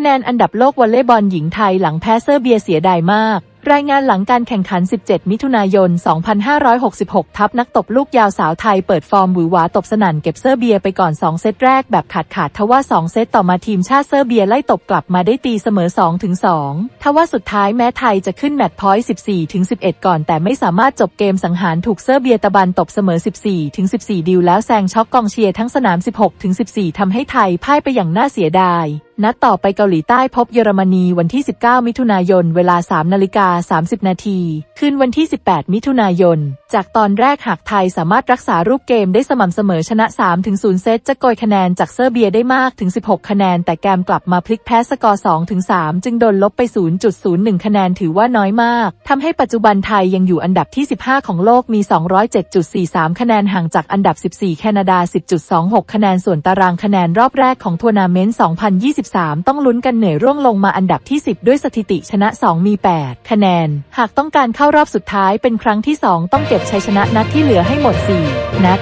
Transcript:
คะแนนอันดับโลกวอลเลย์บอลหญิงไทยหลังแพ้เซอร์เบียเสียดายมากรายงานหลังการแข่งขัน 17 มิถุนายน 2566 ทัพนักตบลูกยาวสาวไทยเปิดฟอร์มหวือหวาตบสนั่นเก็บเซอร์เบียไปก่อน 2 เซตแรกแบบขาดขาดทว่า 2 เซตต่อมาทีมชาติเซอร์เบียไล่ตบกลับมาได้ตีเสมอ2-2ทว่าสุดท้ายแม้ไทยจะขึ้นแมตช์พอยต์ 14-11 ก่อน แต่ไม่สามารถจบเกมสังหารถูกเซอร์เบียตะบันตบเสมอ 14-14 ดิวแล้วแซงช็อกกองเชียร์ทั้งสนาม 16-14ทำให้ไทยพ่ายไปอย่างน่าเสียดาย นัดต่อไปเกาหลีใต้พบเยอรมนีวันที่ 19 มิถุนายน เวลา 3 นาฬิกา30 นาที คืนวันที่ 18 มิถุนายนจากตอนแรกหากไทยสามารถรักษารูปเกมได้สม่ำเสมอชนะ 3-0 เซตจะโกยคะแนนจากเซอร์เบียได้มากถึง 16 คะแนน แต่แกมกลับมาพลิกแพ้สกอร์ 2-3 จึงโดนลบไป 0.01 คะแนนถือว่าน้อยมากทำให้ปัจจุบันไทยยังอยู่อันดับที่ 15 ของโลกมี 207.43 คะแนนห่างจากอันดับ 14 แคนาดา 10.26 คะแนนส่วนตารางคะแนนรอบแรกของทัวร์นาเมนต์ 2023 ต้องลุ้นกันเหนื่อยร่วงลงมาอันดับที่ 10 ด้วยสถิติชนะ 2 มี 8 คะแนน หากต้องการเข้ารอบสุดท้ายเป็นครั้งที่ 2 ต้องเก็บก็บชัยชนะนัดที่เหลือให้หมด 4 นัด